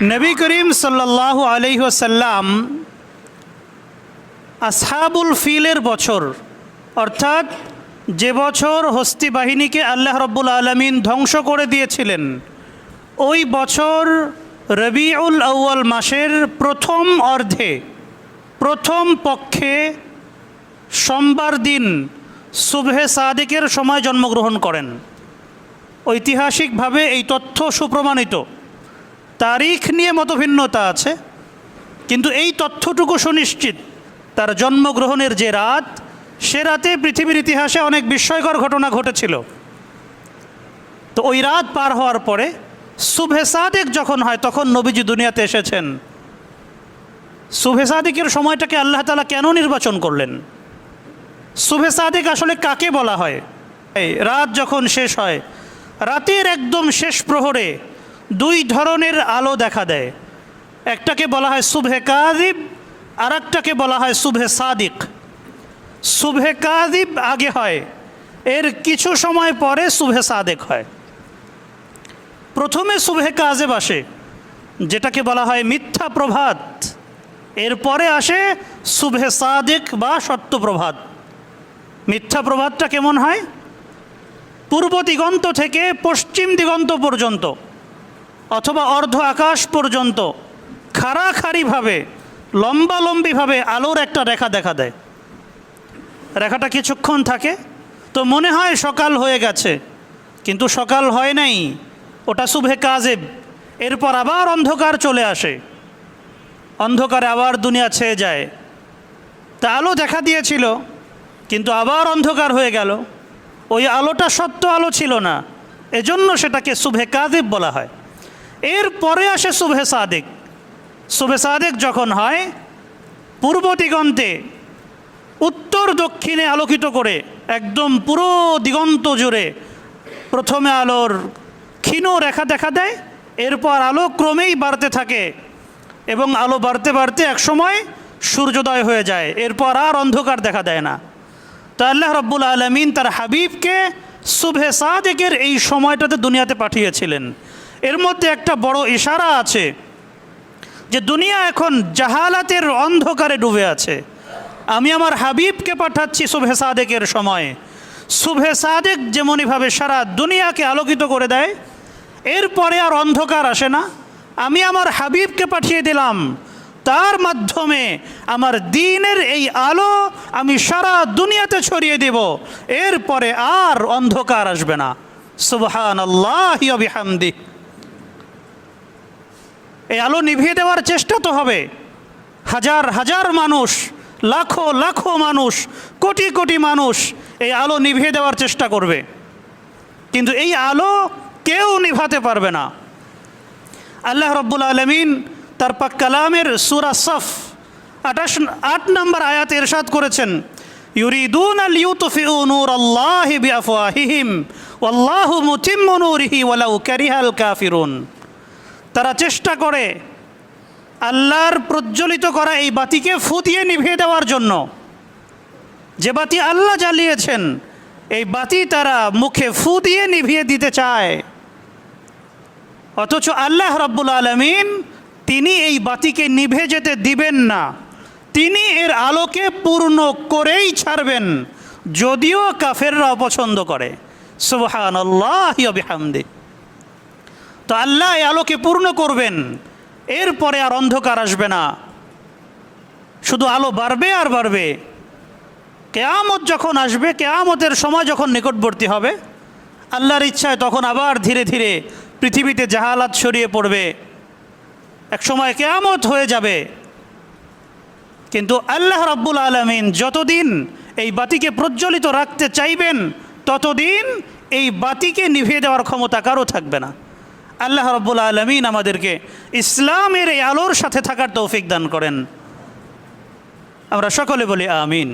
নবী করিম সাল্লাহ আলহিহাসাল্লাম আসহাবুল ফিলের বছর, অর্থাৎ যে বছর হস্তি বাহিনীকে আল্লাহ রব্বুল আলমিন ধ্বংস করে দিয়েছিলেন, ওই বছর রবিউল আউয়াল মাসের প্রথম অর্ধে, প্রথম পক্ষে সোমবার দিন সুবহে সাদেকের সময় জন্মগ্রহণ করেন। ঐতিহাসিকভাবে এই তথ্য সুপ্রমাণিত। তারিখ নিয়ে মতভিন্নতা আছে, কিন্তু এই তথ্যটুকু সুনিশ্চিত, তার জন্মগ্রহণের যে রাত, সে রাতে পৃথিবীর ইতিহাসে অনেক বিস্ময়কর ঘটনা ঘটেছিল। তো ওই রাত পার হওয়ার পরে শুভে সাদেক যখন হয়, তখন নবীজি দুনিয়াতে এসেছেন। শুভে সাদেকের সময়টাকে আল্লাহ তালা কেন নির্বাচন করলেন? শুভে সাদেক আসলে কাকে বলা হয়? রাত যখন শেষ হয়, রাতের একদম শেষ প্রহরে দুই ধরনের আলো দেখা দেয়। একটাকে বলা হয় শুভে কাজিব আর একটাকে বলা হয় শুভে সাদিক। শুভে কাজিব আগে হয়, এর কিছু সময় পরে শুভে সাদেক হয়। প্রথমে শুভে কাজেব আসে, যেটাকে বলা হয় মিথ্যা প্রভাত। এরপরে আসে শুভে সাদেক বা সত্য প্রভাত। মিথ্যা প্রভাতটা কেমন হয়? পূর্ব দিগন্ত থেকে পশ্চিম দিগন্ত পর্যন্ত। অথবা অর্ধ আকাশ পর্যন্ত খাড়াখাড়িভাবে, লম্বালম্বিভাবে আলোর একটা রেখা দেখা দেয়। রেখাটা কিছুক্ষণ থাকে, তো মনে হয় সকাল হয়ে গেছে, কিন্তু সকাল হয় নাই, ওটা শুভে কাজেব, এরপর আবার অন্ধকার চলে আসে। অন্ধকারে আবার দুনিয়া ছেয়ে যায়। তা আলো দেখা দিয়েছিল, কিন্তু আবার অন্ধকার হয়ে গেল। ওই আলোটা সত্য আলো ছিল না, এজন্য সেটাকে শুভে কাজেব বলা হয়। এর পরে আসে শুভে সাদেক। শুভে সাদেক যখন হয় পূর্ব দিগন্তে উত্তর দক্ষিণে আলোকিত করে, একদম পুরো দিগন্ত জুড়ে প্রথমে আলোর ক্ষীণ রেখা দেখা দেয়, এরপর আলো ক্রমেই বাড়তে থাকে এবং আলো বাড়তে বাড়তে একসময় সূর্যোদয় হয়ে যায়, এরপর আর অন্ধকার দেখা দেয় না। তো আল্লাহ রব্বুল আলমিন তার হাবিবকে শুভে সাদেকের এই সময়টাতে দুনিয়াতে পাঠিয়েছিলেন। এর মধ্যে একটা বড় ইশারা আছে যে দুনিয়া এখন জাহালাতের অন্ধকারে ডুবে আছে। আমি আমার হাবিবকে পাঠাচ্ছি শুভে সাদেকের সময়। শুভে সাদেক যেমনইভাবে সারা দুনিয়াকে আলোকিত করে দেয়, এরপরে আর অন্ধকার আসে না। আমি আমার হাবিবকে পাঠিয়ে দিলাম। তার মাধ্যমে আমার দিনের এই আলো আমি সারা দুনিয়াতে ছড়িয়ে দেব। এরপরে আর অন্ধকার আসবে না। সুবহান আল্লাহ বিহামদি এই আলো নিভিয়ে দেওয়ার চেষ্টা তো হবে। হাজার হাজার মানুষ, লাখো লাখো মানুষ, কোটি কোটি মানুষ এই আলো নিভিয়ে দেওয়ার চেষ্টা করবে। কিন্তু এই আলো কেউ নিভাতে পারবে না। আল্লাহ রব্বুল আলমিন তার পাক কালামের সুরা সফ আঠাশ, আট নম্বর আয়াত এরশাদ করেছেন, ইউরিদুন আল ইউতফিউ নূর আল্লাহি বিআফওয়াহিহিম, ওয়াল্লাহু মুতিম্মু নূরিহি ওয়ালাউ কারিহাল কাফিরুন। তারা চেষ্টা করে আল্লাহর প্রজ্বলিত করা এই বাতিকে ফুটিয়ে নিভিয়ে দেওয়ার জন্য। যে বাতি আল্লাহ জ্বালিয়েছেন, এই বাতি তারা মুখে ফু দিয়ে নিভিয়ে দিতে চায়। অথচ আল্লাহ রব্বুল আলমিন তিনি এই বাতিকে নিভে যেতে দিবেন না। তিনি এর আলোকে পূর্ণ করেই ছাড়বেন, যদিও কাফেররা অপছন্দ করে। সুবহান আল্লাহ বিহামদি তো আল্লাহ এই আলোকে পূর্ণ করবেন। এরপরে আর অন্ধকার আসবে না। শুধু আলো বাড়বে আর বাড়বে। কেয়ামত যখন আসবে, কেয়ামতের সময় যখন নিকটবর্তী হবে, আল্লাহর ইচ্ছায় তখন আবার ধীরে ধীরে পৃথিবীতে জাহালাত ছড়িয়ে পড়বে। এক সময় কেয়ামত হয়ে যাবে। কিন্তু আল্লাহ রাব্বুল আলমিন যতদিন এই বাতিকে প্রজ্বলিত রাখতে চাইবেন, ততদিন এই বাতিকে নিভিয়ে দেওয়ার ক্ষমতা কারও থাকবে না। আল্লাহ রব্বুল আলমিন আমাদেরকে ইসলামের এই আলোর সাথে থাকার তৌফিক দান করেন। আমরা সকলে বলি আমিন।